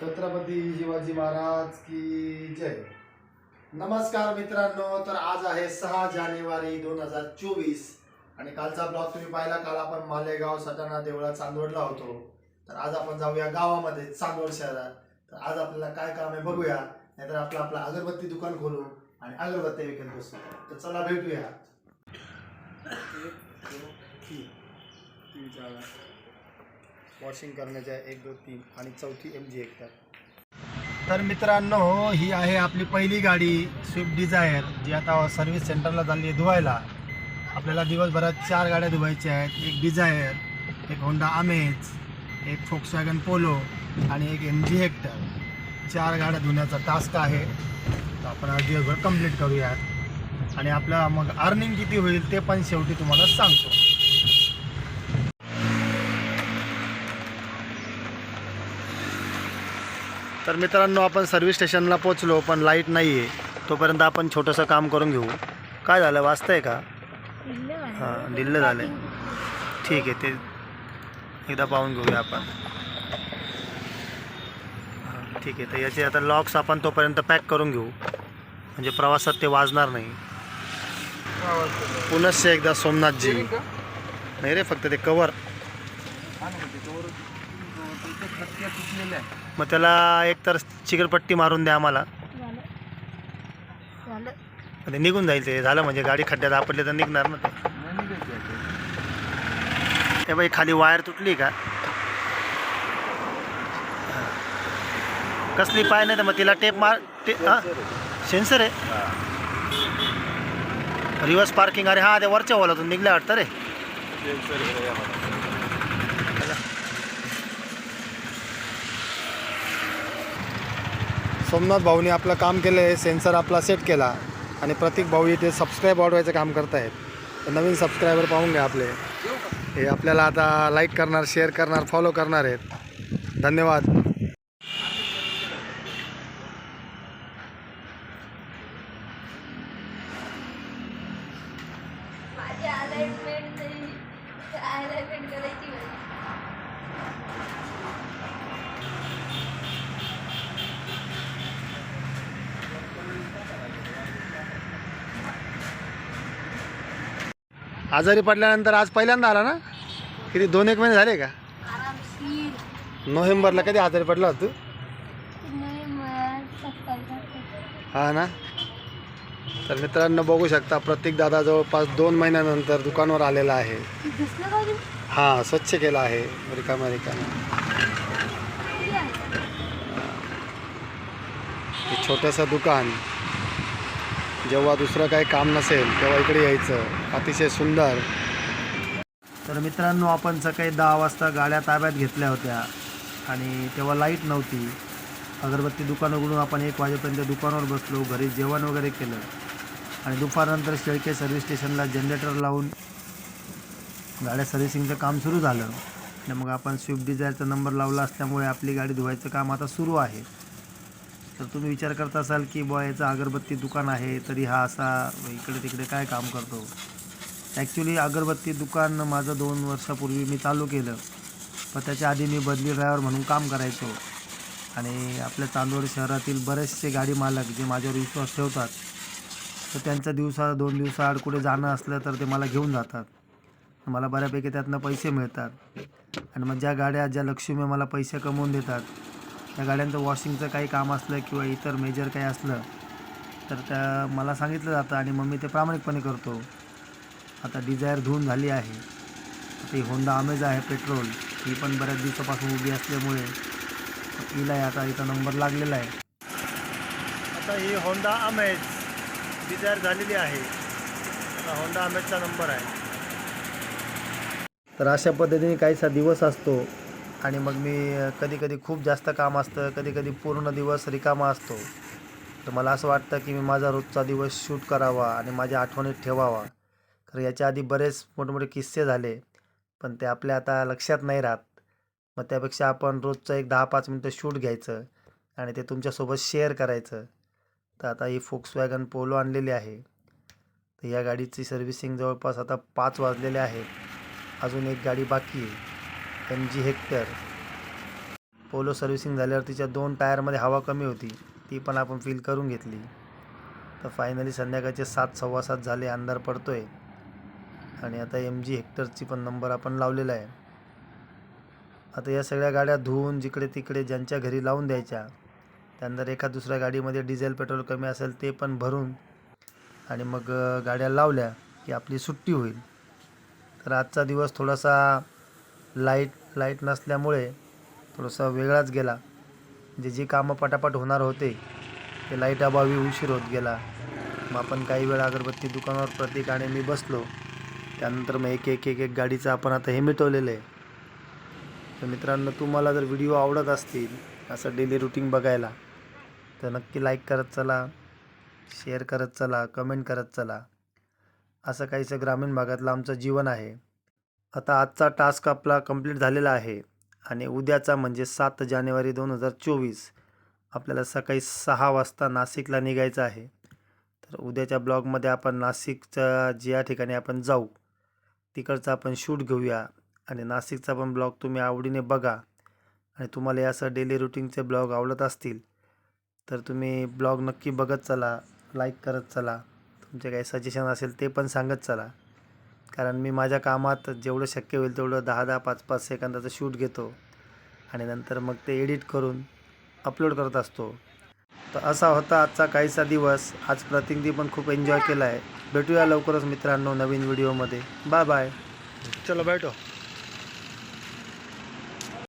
छत्रपती शिवाजी महाराज की जय. नमस्कार मित्रांनो तर आज आहे सहा जानेवारी दोन हजार चोवीस आणि कालचा ब्लॉग तुम्ही पाहिला काल आपण मालेगाव सटाणा देवळा चांदवडला होतो. तर आज आपण जाऊया गावामध्ये चांदवड शहरात. तर आज आपल्याला काय काम आहे बघूया नाहीतर आपलं आपलं अगरबत्ती दुकान खोलू आणि अगरबत्ती विकत बसू. तर चला भेटूया वॉशिंग करण्याच्या एक दोन तीन आणि चौथी एम जी हेक्टर तर मित्रांनो ही आहे आपली पहिली गाडी स्विफ्ट डिझायर जी आता सर्व्हिस सेंटरला चालली आहे धुवायला. आपल्याला दिवसभरात चार गाड्या धुवायच्या आहेत. एक डिझायर एक होंडा आमेज एक फोक्सवॅगन पोलो आणि एक एम जी हेक्टर चार गाड्या धुण्याचा टास्क आहे. तर आपण आज दिवसभर कंप्लीट करूयात. आणि आपला मग अर्निंग किती होईल ते पण शेवटी तुम्हाला सांगतो. तर मित्रांनो आपण सर्व्हिस स्टेशनला पोचलो पण लाइट नाही आहे तोपर्यंत आपण छोटंसं काम करून घेऊ काय झालं वाचतंय का हां दिल्लं झालं आहे ठीक आहे ते एकदा पाहून घेऊया आपण हां, ठीक आहे तर याचे आता लॉक्स आपण तोपर्यंत पॅक करून घेऊ म्हणजे प्रवासात ते वाजणार नाही पुनश्च एकदा सोमनाथजी नाही रे फक्त ते कवर मग त्याला एक तर चिकटपट्टी मारून द्या आम्हाला. झालं. झालं. मग ते निघून जाईल ते झालं म्हणजे गाडी खड्ड्यात आपडले तर निघणार ना ते. बाई खाली वायर तुटली का. कसली पाय नाही तर मग तिला टेप मार ते हां? सेन्सर आहे? रिव्हर्स पार्किंग अरे हां ते वरच्या वॉलातून निघल्या वाटतं रे. सोमनाथ भाऊने आपलं काम केलं आहे सेन्सर आपला सेट केला आणि प्रत्येक भाऊ इथे सबस्क्राईब वाढवायचं काम करतायत. आहेत नवीन सबस्क्रायबर पाहून घ्या आपले. हे आपल्याला आता लाईक करणार शेअर करणार फॉलो करणार आहेत. धन्यवाद. माझी अलाइनमेंट तरी अलाइनमेंट करायची. आजारी पडल्यानंतर आज पहिल्यांदा आला ना? किती दोन एक महिने झाले का? नोव्हेंबरला कधी आजारी पडला होता तू? हा ना? तर मित्रांनो बघू शकता प्रत्येक दादा जवळपास दोन महिन्यानंतर दुकानावर आलेला आहे? हां स्वच्छ केला आहे रिकामा रिकामा छोटंसं दुकान. जेव्हा दुसरं काही काम नसेल तेव्हा इकडे यायचं. अतिशय सुंदर. तर मित्रांनो आपण सकाळी दहा वाजता गाड्या ताब्यात घेतल्या होत्या. आणि तेव्हा लाइट नव्हती. अगरबत्ती दुकान उघडून आपण एक वाजेपर्यंत दुकानावर बसलो घरी जेवण वगैरे केलं. आणि दुपारनंतर शेळके सर्व्हिस स्टेशनला जनरेटर लावून गाड्या सर्व्हिसिंगचं काम सुरू झालं. आणि मग आपण स्विफ्ट डिझायरचा नंबर लावला असल्यामुळे आपली गाडी धुवायचं काम आता सुरू आहे. तर तुम्ही विचार करत असाल की बुवा याचं अगरबत्ती दुकान आहे तरी हा असा इकडे तिकडे काय काम करतो? ॲक्च्युली अगरबत्ती दुकान माझं दोन वर्षापूर्वी मी चालू केलं. पण त्याच्या आधी मी बदली ड्रायव्हर म्हणून काम करायचो. आणि आपल्या चांदवड शहरातील बरेचसे गाडी मालक जे माझ्यावर विश्वास ठेवतात तर त्यांचा दिवसा दोन दिवसाआड कुठे जाणं असलं तर ते मला घेऊन जातात. मला बऱ्यापैकी त्यातनं पैसे मिळतात. आणि मग ज्या गाड्या ज्या लक्ष्मी मला पैसे कमवून देतात त्या गाड्यांचं वॉशिंगचं काही काम असलं किंवा इतर मेजर काही असलं तर त्या मला सांगितलं जातं आणि मग मी ते प्रामाणिकपणे करतो. आता डिझायर धुवून झाली आहे. आता ही होंडा अमेज आहे पेट्रोल. ही पण बऱ्याच दिवसापासून उभी असल्यामुळे हिला आता इथं नंबर लागलेला आहे. आता ही होंडा अमेज डिझायर झालेली आहे. आता होंडा अमेजचा नंबर आहे. तर अशा पद्धतीने काहीसा दिवस असतो. आणि मग मी कधी कधी खूप जास्त काम असतं कधी कधी पूर्ण दिवस रिकामा असतो. तर मला असं वाटतं की मी माझा रोजचा दिवस शूट करावा आणि माझ्या आठवणीत ठेवावा. कारण याच्या आधी बरेच मोठमोठे किस्से झाले पण ते आपल्या आता लक्षात नाही राहत. मग त्यापेक्षा आपण रोजचं एक दहा पाच मिनटं शूट घ्यायचं आणि ते तुमच्यासोबत शेअर करायचं. तर आता ही फोक्स वॅगन पोलो आणलेली आहे. तर या गाडीची सर्व्हिसिंग जवळपास आता पाच वाजलेले आहेत. अजून एक गाडी बाकी आहे. G Hector. पोलो सर्व्हिसिंग झाल्यावर तिच्या दोन टायरमध्ये हवा कमी होती. ती पण आपण फील करून घेतली. तर फायनली संध्याकाळचे सात सव्वा सात झाले अंधार पडतोय. आणि आता एम जी हेक्टरची पण नंबर आपण लावलेला आहे. आता या सगळ्या गाड्या धुवून जिकडे तिकडे ज्यांच्या घरी लावून द्यायच्या त्यानंतर एका दुसऱ्या गाडीमध्ये डिझेल पेट्रोल कमी असेल ते पण भरून आणि मग गाड्या लावल्या की आपली सुट्टी होईल. तर आजचा दिवस थोडासा लाइट लाइट नसल्यामुळे थोडासा वेगळाच गेला. जे जी कामं पटापट होणार होते ते लाइट अभावी उशीर होत गेला. मग आपण काही वेळा अगरबत्ती दुकानावर प्रतीक आणि मी बसलो. त्यानंतर मग एक एक एक एक गाडीचं आपण आता हे मिटवलेलं आहे. तर मित्रांनो तुम्हाला जर व्हिडिओ आवडत असतील असं डेली रुटीन बघायला तर नक्की लाईक करत चला शेअर करत चला कमेंट करत चला. असं काहीसं ग्रामीण भागातलं आमचं जीवन आहे. आता आजचा टास्क आपला कंप्लीट झालेला आहे आणि उद्याचा म्हणजे सात जानेवारी दोन हजार चोवीस. आपल्याला सकाळी सहा वाजता नाशिकला निघायचं आहे. तर उद्याच्या ब्लॉगमध्ये आपण नाशिकच्या ज्या ठिकाणी आपण जाऊ तिकडचा आपण शूट घेऊया. आणि नाशिकचा पण ब्लॉग तुम्ही आवडीने बघा. आणि तुम्हाला या असं डेली रुटीनचे ब्लॉग आवडत असतील तर तुम्ही ब्लॉग नक्की बघत चला लाईक करत चला. तुमचे काही सजेशन असेल ते पण सांगत चला. कारण मी माझ्या कामात जेवढं शक्य होईल तेवढं दहा दहा पाच पाच सेकंदाचं शूट घेतो. आणि नंतर मग ते एडिट करून अपलोड करत असतो. तर असा होता आजचा काहीसा दिवस. आज प्रतिनिधी पण खूप एन्जॉय केला आहे भेटूया लवकरच मित्रांनो नवीन व्हिडिओमध्ये बाय बाय चलो भेटो